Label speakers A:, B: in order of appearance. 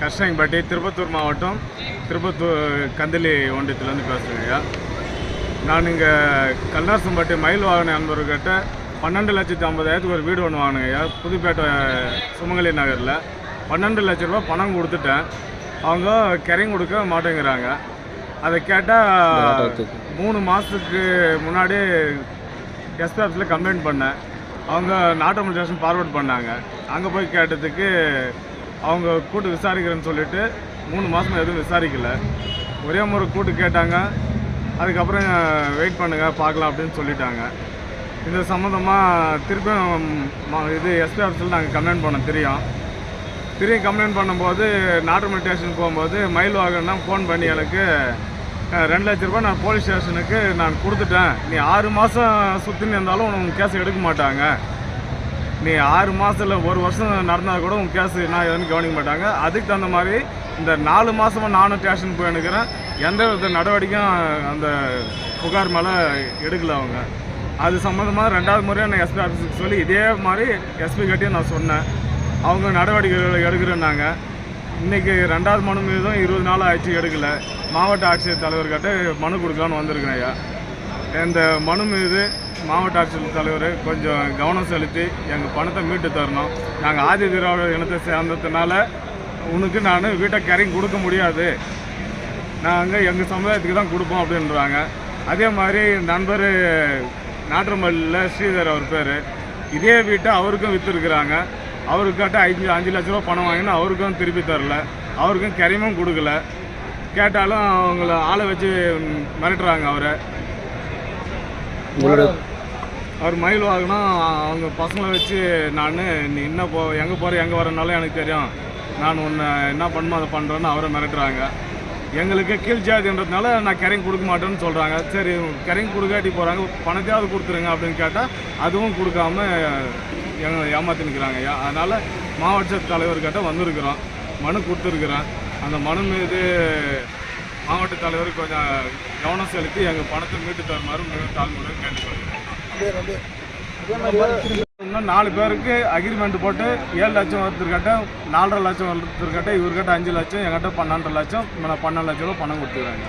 A: கஷ்டங்கப்பட்டி திருப்பத்தூர் மாவட்டம் திருப்பத்தூர் கந்தளி ஒன்றியத்துலேருந்து பேசுகிறேன் ஐயா நான் இங்கே கல்லாசம்பட்டி மயில் வாகன நண்பர்கிட்ட பன்னெண்டு லட்சத்து ஐம்பதாயிரத்துக்கு ஒரு வீடு ஒன்று வாங்கினேன் ஐயா. புதுப்பேட்டை சுமங்கலி நகரில். பன்னெண்டு லட்ச ரூபா பணம் கொடுத்துட்டேன். அவங்க கரையும் கொடுக்க மாட்டேங்கிறாங்க. அதை கேட்டால் மூணு மாதத்துக்கு முன்னாடி எஸ்பிஎஃப்ஸில் கம்ப்ளைண்ட் பண்ணேன். அவங்க நாட்டமல் ஸ்டேஷன் ஃபார்வர்ட் பண்ணாங்க. அங்கே போய் கேட்டதுக்கு அவங்க கூட்டு விசாரிக்கிறேன்னு சொல்லிட்டு மூணு மாதம் எதுவும் விசாரிக்கல. ஒரே முறை கூட்டு கேட்டாங்க. அதுக்கப்புறம் வெயிட் பண்ணுங்க பார்க்கலாம் அப்படின்னு சொல்லிட்டாங்க. இந்த சம்மந்தமாக திருப்பியும் இது எஸ்பி ஆஃபீஸில் நாங்கள் கம்ப்ளைண்ட் பண்ணோம் தெரியும். திரும்பி கம்ப்ளைண்ட் பண்ணும்போது நாட்டுமல் ஸ்டேஷன் போகும்போது மயில் வாகன் ஃபோன் பண்ணி எனக்கு ரெண்டு லட்ச ரூபாய் நான் போலீஸ் ஸ்டேஷனுக்கு நான் கொடுத்துட்டேன். நீ ஆறு மாதம் சுற்றின்னு இருந்தாலும் உனக்கு கேஸ் எடுக்க மாட்டாங்க. நீ ஆறு மாதத்தில் ஒரு வருஷம் நடந்தால் கூட உன் கேஸ் நான் எதுன்னு கவனிக்க மாட்டாங்க. அதுக்கு தகுந்த மாதிரி இந்த நாலு மாதமாக நானும் ஸ்டேஷன் போய் எந்த வித நடவடிக்கையும் அந்த புகார் மேலே எடுக்கல அவங்க. அது சம்மந்தமாக ரெண்டாவது முறையாக நான் எஸ்பி ஆஃபீஸுக்கு சொல்லி இதே மாதிரி எஸ்பி கிட்டேயும் நான் சொன்னேன். அவங்க நடவடிக்கைகள் எடுக்கிறேன்னாங்க. இன்றைக்கி ரெண்டாவது மனு மீதும் இருபது நாள் ஆயிடுச்சு எடுக்கல. மாவட்ட ஆட்சியர் தலைவர்கிட்ட மனு கொடுக்கலான்னு வந்திருக்கிறேன் ஐயா. இந்த மனு மீது மாவட்ட ஆட்சியர் தலைவர் கொஞ்சம் கவனம் செலுத்தி எங்கள் பணத்தை மீட்டு தரணும். நாங்கள் ஆதி திராவிட இனத்தை சேர்ந்ததுனால உனக்கு நான் வீட்டை கரையும் கொடுக்க முடியாது. நாங்கள் எங்கள் சமுதாயத்துக்கு தான் கொடுப்போம் அப்படின்றாங்க. அதே மாதிரி நண்பர் நாட்டுமல்லியில் ஸ்ரீதர் அவர் பேர். இதே வீட்டை அவருக்கும் விற்றுருக்குறாங்க அவருக்கிட்ட அஞ்சு அஞ்சு லட்ச ரூபா பணம் வாங்கினா அவருக்கும் திருப்பி தரல. அவருக்கும் கரிமம் கொடுக்கல. கேட்டாலும் அவங்கள ஆளை வச்சு மிரட்டுறாங்க அவரை. அவர் மயில் வாகனம் அவங்க பசங்களை வச்சு நான் நீ என்ன போ எங்கே போகிற எங்கே வரனாலும் எனக்கு தெரியும். நான் உன்னை என்ன பண்ணுமோ அதை பண்ணுறேன்னு அவரை மிரட்டுறாங்க. எங்களுக்கு கீழ் ஜாதின்றதுனால நான் கரையும் கொடுக்க மாட்டேன்னு சொல்கிறாங்க சரி கரையும் கொடுக்காட்டி போகிறாங்க பணத்தையாவது கொடுத்துருங்க அப்படின்னு கேட்டால் அதுவும் கொடுக்காம ஏமாற்றி நிற்கிறாங்க ஐயா அதனால் மாவட்ட தலைவர்கிட்ட வந்திருக்கிறோம். மனு கொடுத்துருக்குறேன். அந்த மனு மீது மாவட்ட தலைவர் கொஞ்சம் கவனம் செலுத்தி எங்கள் பணத்தை மீட்டு தருமாறு மிக தாழ்முறை கேட்டுக்கொள்கிறேன் இன்னும் நாலு பேருக்கு அக்ரிமெண்ட் போட்டு ஏழு லட்சம் ஒருத்தர்கிட்ட நாலரை லட்சம் ஒருத்தர்கிட்ட இவர்கிட்ட அஞ்சு லட்சம் என்கிட்ட பன்னெண்டு லட்சம் பன்னெண்டு லட்சம் ரூபா பணம் கொடுத்துருக்காங்க